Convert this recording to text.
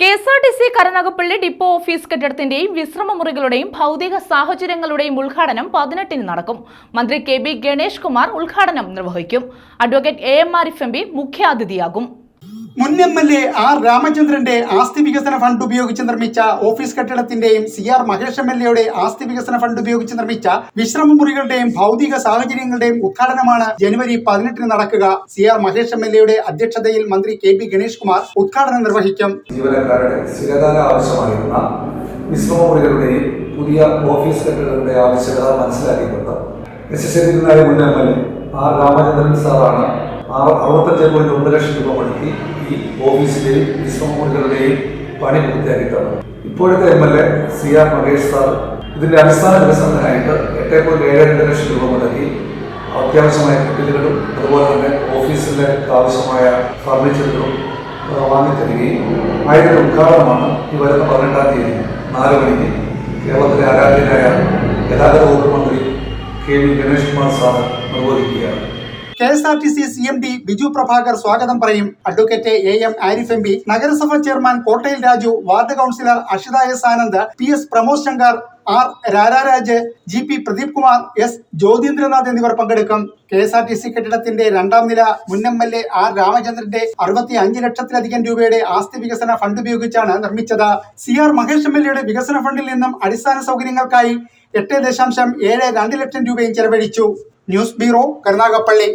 K S R T C Karunagappally depot office കെട്ടിടത്തിന്റെയും വിശ്രമ മുറികളുടെയും ഭൗതിക സാഹചര്യങ്ങളുടെയും ഉദ്ഘാടനം പതിനെട്ടിന് നടക്കും. മന്ത്രി കെ ബി ഗണേഷ് കുമാർ ഉദ്ഘാടനം നിർവഹിക്കും. Advocate A M Arif M P മുഖ്യാതിഥിയാകും. മുൻ എം എൽ എ ആർ രാമചന്ദ്രന്റെ ആസ്തി വികസന ഫണ്ട് ഉപയോഗിച്ച് നിർമ്മിച്ച office കെട്ടിടത്തിന്റെയും C R Mahesh M L എയുടെ ആസ്തി വികസന ഫണ്ട് ഉപയോഗിച്ച് നിർമ്മിച്ച വിശ്രമ മുറികളുടെയും ഭൗതിക സാഹചര്യങ്ങളുടെയും ഉദ്ഘാടനമാണ് ജനുവരി പതിനെട്ടിന് നടക്കുക. C R Mahesh M L എയുടെ അധ്യക്ഷതയിൽ മന്ത്രി കെ പി ഗണേഷ് കുമാർ ഉദ്ഘാടനം നിർവഹിക്കും. ആവശ്യമായിരുന്ന പുതിയ ഓഫീസ് കെട്ടിടങ്ങളുടെ ആവശ്യകത മനസ്സിലാക്കിക്കൊണ്ട് എസ് എസ് എതിരായ മുൻ M L A R Ramachandran സാറാണ് അറുപത്തഞ്ച് പോയിന്റ് ഒമ്പത് ലക്ഷം രൂപ മുടക്കി ഈ ഓഫീസിലെയും വിശ്രമമുറികളുടെയും പണി പൂർത്തിയാക്കി ഇപ്പോഴത്തെ M L A C R Mahesh sir ഇതിന്റെ അടിസ്ഥാന വികസനത്തിനായിട്ട് എട്ട് പോയിന്റ് ഏഴ് രണ്ട് ലക്ഷം രൂപ മുടക്കി അത്യാവശ്യമായ കെട്ടിടങ്ങളും അതുപോലെ തന്നെ ഓഫീസിലെ ആവശ്യമായ ഫർണിച്ചറുകളും വാങ്ങിത്തരികയും അതിന്റെ ഉദ്ഘാടനമാണ് ഈ വരുന്ന പതിനെട്ടാം തീയതി നാല് മണിക്ക് കേരളത്തിലെ ആരാധ്യനായ ഗതാഗത വകുപ്പ് മന്ത്രി K V Ganesh Kumar sir നിർവഹിക്കുകയാണ്. K S R T C C M D Biju Prabhakar സ്വാഗതം പറയും. Advocate A M Arif M P നഗരസഭ ചെയർമാൻ കോട്ടയിൽ Raju ward councillor Ashitha S Anand P S Pramod Shankar R Rararaj G P Pradeep Kumar S Jyothindranath എന്നിവർ പങ്കെടുക്കും. K S R T C കെട്ടിടത്തിന്റെ രണ്ടാം നില മുൻ എം എൽ എ ആർ രാമചന്ദ്രന്റെ അറുപത്തി അഞ്ച് ലക്ഷത്തിലധികം രൂപയുടെ ആസ്തി വികസന ഫണ്ട് ഉപയോഗിച്ചാണ് നിർമ്മിച്ചത്. C R Mahesh M L എയുടെ വികസന ഫണ്ടിൽ നിന്നും അടിസ്ഥാന സൗകര്യങ്ങൾക്കായി എട്ട് ദശാംശം ഏഴ് രണ്ട് ലക്ഷം രൂപയും ചെലവഴിച്ചു. News bureau Karunagappally.